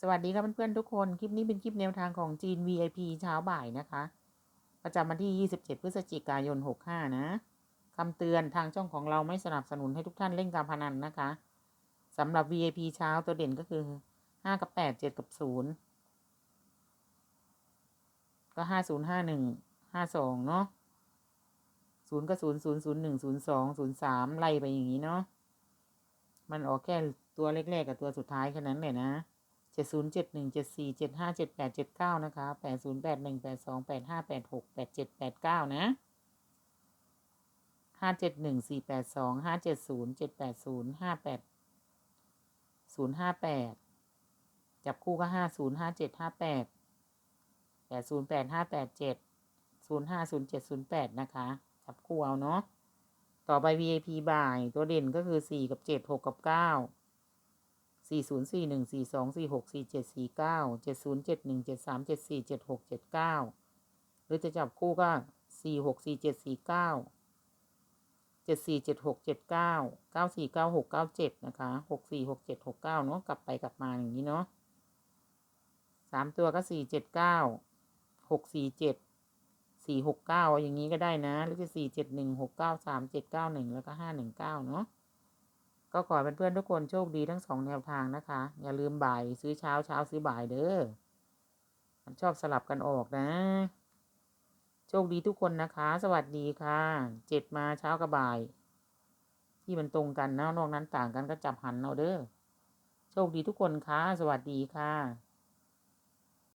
สวัสดีครับเพื่อนๆทุกคน คลิปนี้เป็นคลิปแนวทางของจีน VIP เช้าบ่ายนะคะ ประจำวันที่ 27 พฤศจิกายน 65 นะคำเตือนทางช่องของเราไม่สนับสนุนให้ทุกท่านเล่นการพนันนะคะสำหรับ VIP เช้าตัวเด่นก็คือ 5 กับ 8 7 กับ 0 ก็ 50 51 52 เนาะ0ก็0 0 0 1 0 2 0 3 ไล่ไปอย่างนี้เนาะมันออกแค่ตัวเลขๆกับตัวสุดท้ายแค่นั้นเลยนะ เจ็ดศูนย์เจ็ดหนึ่งเจ็ดสี่เจ็ดห้าเจ็ดแปดเจ็ดเก้านะคะแปดศูนย์แปดหนึ่งแปดสองแปดห้าแปดหกแปดเจ็ดแปดเก้านะห้าเจ็ดหนึ่งสี่แปดสองห้าเจ็ดศูนย์เจ็ดแปดศูนย์ห้าแปดศูนย์ห้าแปดจับคู่ก็ห้าศูนย์ห้าเจ็ดห้าแปดแปดศูนย์แปดห้าแปดเจ็ดศูนย์ห้าศูนย์เจ็ดศูนย์แปดนะคะ จับคู่เอาเนาะต่อไป VIP บ่ายตัวเด่นก็คือสี่กับเจ็ดหกกับเก้า สี่ศูนย์สี่หนึ่งสี่สองสี่หกสี่เจ็ดสี่เก้าเจ็ดศูนย์เจ็ดหนึ่งเจ็ดสามเจ็ดสี่เจ็ดหกเจ็ดเก้าหรือจะจับคู่ก็สี่หกสี่เจ็ดสี่เก้าเจ็ดสี่เจ็ดหกเจ็ดเก้าเก้าสี่เก้าหกเก้าเจ็ดนะคะหกสี่หกเจ็ดหกเก้าเนาะกลับไปกลับมาอย่างนี้เนาะสามตัวก็สี่เจ็ดเก้าหกสี่เจ็ดสี่หกเก้าอย่างนี้ก็ได้นะ หรือจะสี่เจ็ดหนึ่งหกเก้าสามเจ็ดเก้าหนึ่งแล้วก็ห้าหนึ่งเก้าเนาะ ก็ขอเป็นเพื่อนทุกคนโชคดีทั้งสองแนวทางนะคะ อย่าลืมบ่ายซื้อเช้าเช้าซื้อบ่ายเด้อมันชอบสลับกันออกนะ โชคดีทุกคนนะคะ สวัสดีค่ะเจ็ดมาเช้ากับบ่าย ที่มันตรงกันนะนอกนั้นต่างกันก็จับหันเอาเด้อโชคดีทุกคนค่ะ สวัสดีค่ะ